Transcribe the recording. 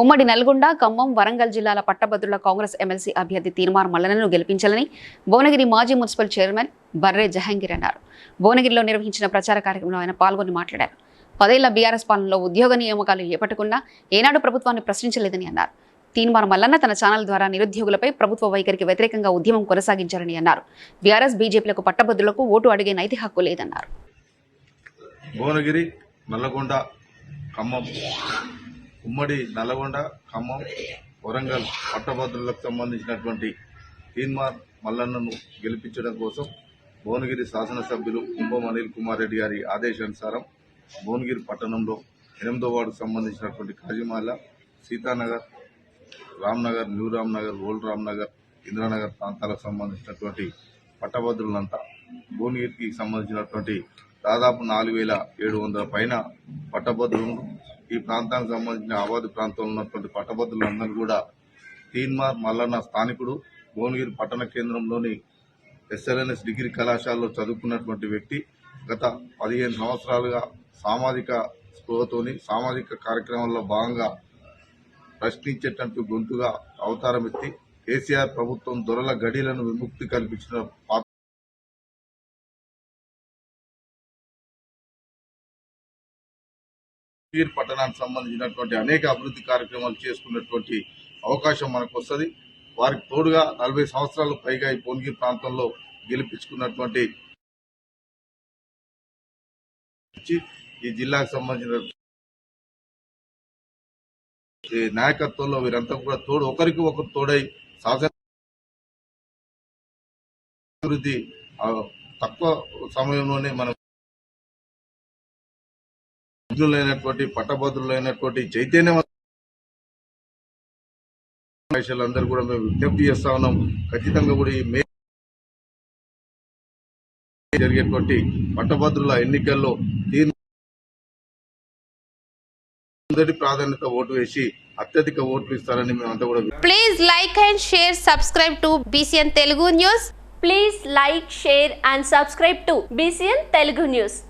ఉమ్మడి నల్గొండ ఖమ్మం వరంగల్ జిల్లాల పట్టభద్రుల కాంగ్రెస్ ఎమ్మెల్సీ అభ్యర్థి తీర్మార్ మల్లనను గెలిపించాలని భువనగిరి మాజీ మున్సిపల్ చైర్మన్ బర్రే జహంగీర్ అన్నారు. భువనగిరిలో నిర్వహించిన ప్రచార కార్యక్రమంలో ఆయన పాల్గొని మాట్లాడారు. పదేళ్ళ బీఆర్ఎస్ పాలనలో ఉద్యోగ నియామకాలు చేపట్టకుండా ఏనాడు ప్రభుత్వాన్ని ప్రశ్నించలేదని అన్నారు. తీన్మార్ మల్లన్న తన ఛానల్ ద్వారా నిరుద్యోగులపై ప్రభుత్వ వైఖరికి వ్యతిరేకంగా ఉద్యమం కొనసాగించారని అన్నారు. బీఆర్ఎస్ బీజేపీలకు పట్టభద్రులకు ఓటు అడిగే నైతి హక్కు లేదన్నారు. భువనగిరి నల్లగొండ ఖమ్మం ఉమ్మడి నల్గొండ ఖమ్మం వరంగల్ పట్టభద్రులకు సంబంధించినటువంటి తీన్మార్ మల్లన్నను గెలిపించడం కోసం భువనగిరి శాసనసభ్యులు కుంభం అనిల్ కుమార్ రెడ్డి గారి ఆదేశానుసారం భువనగిరి పట్టణంలో ఎనిమిదో వార్డుకు సంబంధించినటువంటి కాజీమాల సీతానగర్ రామ్నగర్ న్యూ రామ్నగర్ ఓల్డ్ రామ్నగర్ ఇంద్రానగర్ ప్రాంతాలకు సంబంధించినటువంటి పట్టభద్రులంతా భువనగిరికి సంబంధించినటువంటి దాదాపు నాలుగు వేల ఏడు వందల పైన పట్టభద్రులను ఈ ప్రాంతానికి సంబంధించిన ఆబాది ప్రాంతంలో ఉన్నటువంటి పట్టభద్రులందరూ కూడా తీన్మార్ మల్లన్న స్థానికుడు భువనగిరి పట్టణ కేంద్రంలోని ఎస్ఎల్ఎన్ఎస్ డిగ్రీ కళాశాలలో చదువుకున్నటువంటి వ్యక్తి గత పదిహేను సంవత్సరాలుగా సామాజిక స్పృహతోని సామాజిక కార్యక్రమాల్లో భాగంగా ప్రశ్నించేటట్టు గొంతుగా అవతారం ఎత్తి కేసీఆర్ ప్రభుత్వం దొరల గడిలను విముక్తి కల్పించిన పీర్ పట్టణానికి సంబంధించినటువంటి అనేక అభివృద్ధి కార్యక్రమాలు చేసుకున్నటువంటి అవకాశం మనకు వస్తుంది వారికి తోడుగా నలభై సంవత్సరాలు పైగా ఈ భువనగిరి ప్రాంతంలో గెలిపించుకున్నటువంటి ఈ జిల్లాకు సంబంధించిన ఈ నాయకత్వంలో వీరంతా కూడా తోడు ఒకరికి ఒకరు తోడై శాసన అభివృద్ధి తక్కువ సమయంలోనే మనం వృద్ధులైనటువంటి పట్టభద్రులైనటువంటి చైతన్యం అందరూ కూడా మేము విజ్ఞప్తి చేస్తా ఉన్నాం. ఖచ్చితంగా కూడా ఈ మే జరిగేటువంటి పట్టభద్రుల ఎన్నికల్లో దీని మొదటి ప్రాధాన్యత ఓటు వేసి అత్యధిక ఓట్లు ఇస్తారని మేమంతా కూడా please like and share subscribe to BCN Telugu news please like share and subscribe to BCN Telugu news